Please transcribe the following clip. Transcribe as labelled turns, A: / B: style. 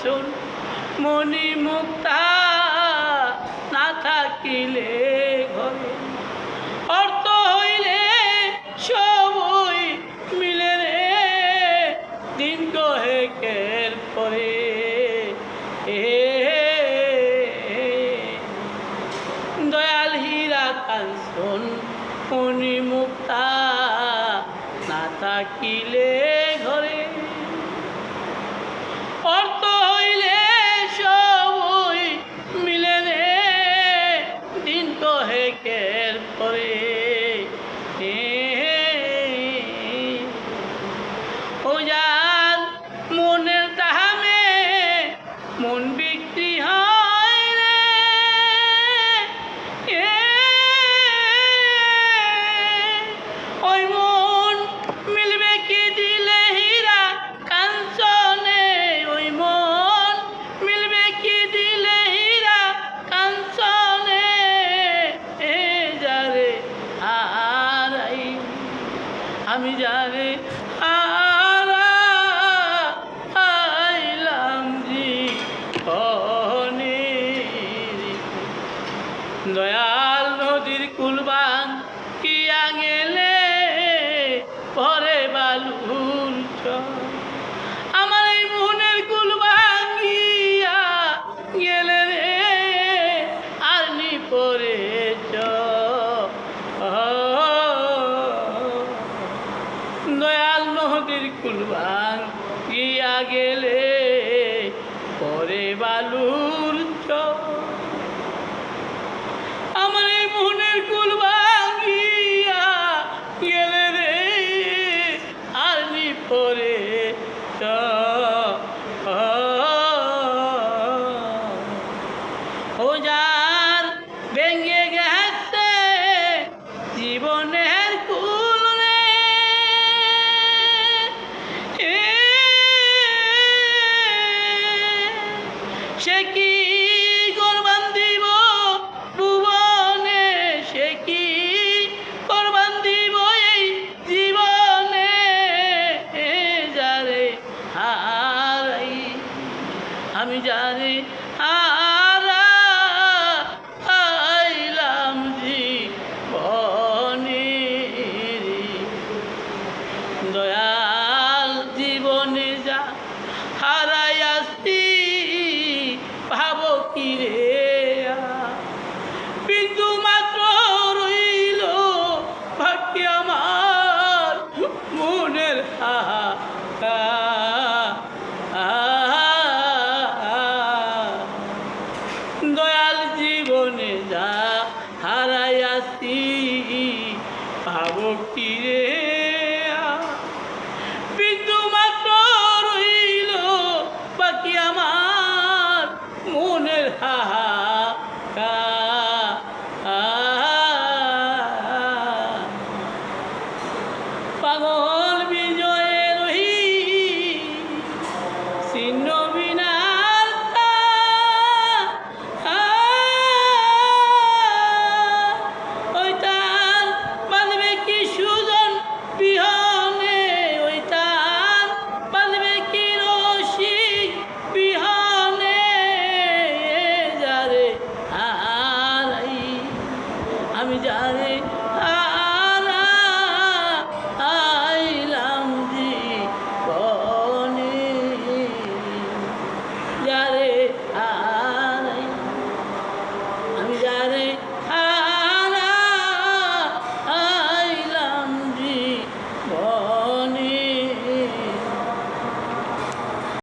A: আসুন মনি মুক্তা না থাকিলে ঘরে। অর্থ হইলে সবই মিলে রে, দিন কহেকের পরে। এ দয়াল হীরা কাঞ্চন মনি মুক্তা না থাকিলে আমি জানি আইলাম দয়া। নদীর কুলবান দিয়া গেলে পরে বালুর আমার এই মোহনের তীরে বিন্দু মাত্র রইল বাকি আমার মনের হাহা পাগল